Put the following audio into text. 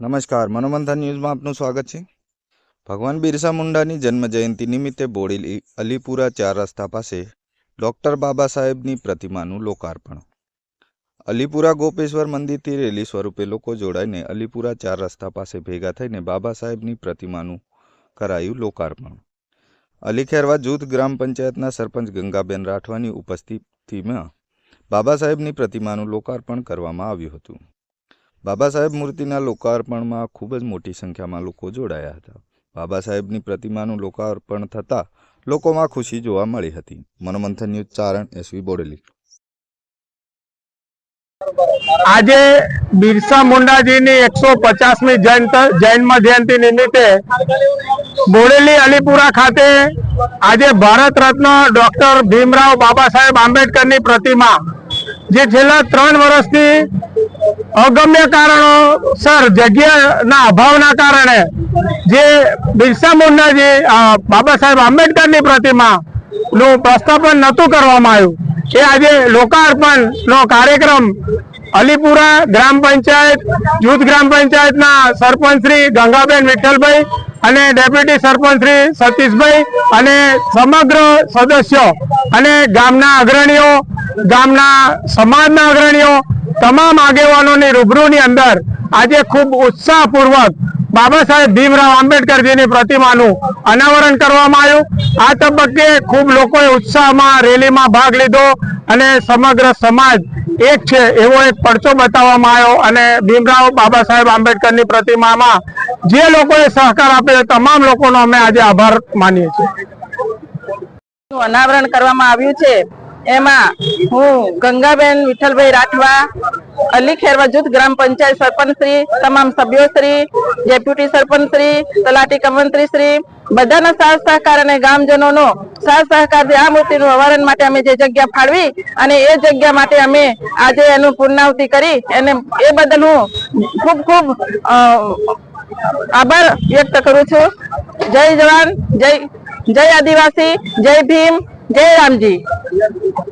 નમસ્કાર, મનોમંથન ન્યૂઝમાં આપનું સ્વાગત છે. ભગવાન બિરસા મુંડાની જન્મ જયંતિ નિમિત્તે બોડેલી અલીપુરા ચાર રસ્તા પાસે ડૉક્ટર બાબા સાહેબની પ્રતિમાનું લોકાર્પણ. અલીપુરા ગોપેશ્વર મંદિરથી રેલી સ્વરૂપે લોકો જોડાઈને અલીપુરા ચાર રસ્તા પાસે ભેગા થઈને બાબા સાહેબની પ્રતિમાનું કરાયું લોકાર્પણ. અલીખેરવા જૂથ ગ્રામ પંચાયતના સરપંચ ગંગાબેન રાઠવાની ઉપસ્થિતિમાં બાબા સાહેબની પ્રતિમાનું લોકાર્પણ કરવામાં આવ્યું હતું. બાબા સાહેબ મૂર્તિના લોકાર્પણમાં ખૂબ જ મોટી સંખ્યામાં લોકો જોડાયા હતા. બાબા સાહેબની પ્રતિમાનું લોકાર્પણ થતાં લોકોમાં ખુશી જોવા મળી હતી. મનોમંથન ન્યૂઝ એસવી બોડેલી. આજે બિરસા મુંડાજીની એકસો પચાસમી જન્મ જયંતિ નિમિત્તે બોડેલી અલીપુરા ખાતે આજે ભારત રત્ન ડોક્ટર ભીમરાવ બાબા સાહેબ આંબેડકરની પ્રતિમા, જે છેલ્લા ત્રણ વર્ષથી અગમ્ય કારણો સર જગ્યાના અભાવના કારણે જે બિરસા મુંડાજી અ, બાબા સાહેબ આંબેડકરની પ્રતિમાનું પ્રસ્થાપન નહોતું કરવામાં આવ્યું. એ આજે લોકાર્પણનો કાર્યક્રમ અલીપુરા ગ્રામ પંચાયત જૂથ ગ્રામ પંચાયતના સરપંચ શ્રી ગંગાબેન વિઠ્ઠલભાઈ અને ડેપ્યુટી સરપંચ શ્રી સતીશભાઈ અને સમગ્ર સદસ્યો અને ગામના અગ્રણીઓ ગામના સમાજના અગ્રણીઓ તમામ આગેવાનોની, રૂબરૂની અંદર આજે ખૂબ ઉત્સાહપૂર્વક બાબા સાહેબ ભીમરાવ આંબેડકરજીની પ્રતિમાનું અનાવરણ કરવામાં આવ્યું. આ તબક્કે ખૂબ લોકોએ ઉત્સાહમાં રેલીમાં ભાગ લીધો અને સમગ્ર સમાજ એક છે એવો એક પડચો બતાવવામાં આવ્યો અને ભીમરાવ બાબા સાહેબ આંબેડકરની પ્રતિમામાં જે લોકોએ સહકાર આપ્યો તમામ લોકોનો અમે આજે આભાર માનીએ છીએ. અનાવરણ કરવામાં આવ્યું છે. એમાં હું ગંગાબેન વિઠ્ઠલભાઈ રાઠવા, અલી ખેરવા જૂથ ગ્રામ પંચાયત સરપંચ શ્રી, તમામ સભ્યો શ્રી, ડેપ્યુટી સરપંચ શ્રી, તલાટી કમંત્રી શ્રી, બધાના સાથ સહકાર અને ગામજનોનો સાથ સહકારથી આ મૂર્તિનું અવારણ માટે અમે જે જગ્યા ફાળવી અને એ જગ્યા માટે અમે આજે એનું પૂર્ણાવતિ કરી એને એ બદલ હું ખૂબ ખૂબ આભાર વ્યક્ત કરું છું. જય જવાન, જય જય આદિવાસી, જય ભીમ, જય રામજી. Yeah.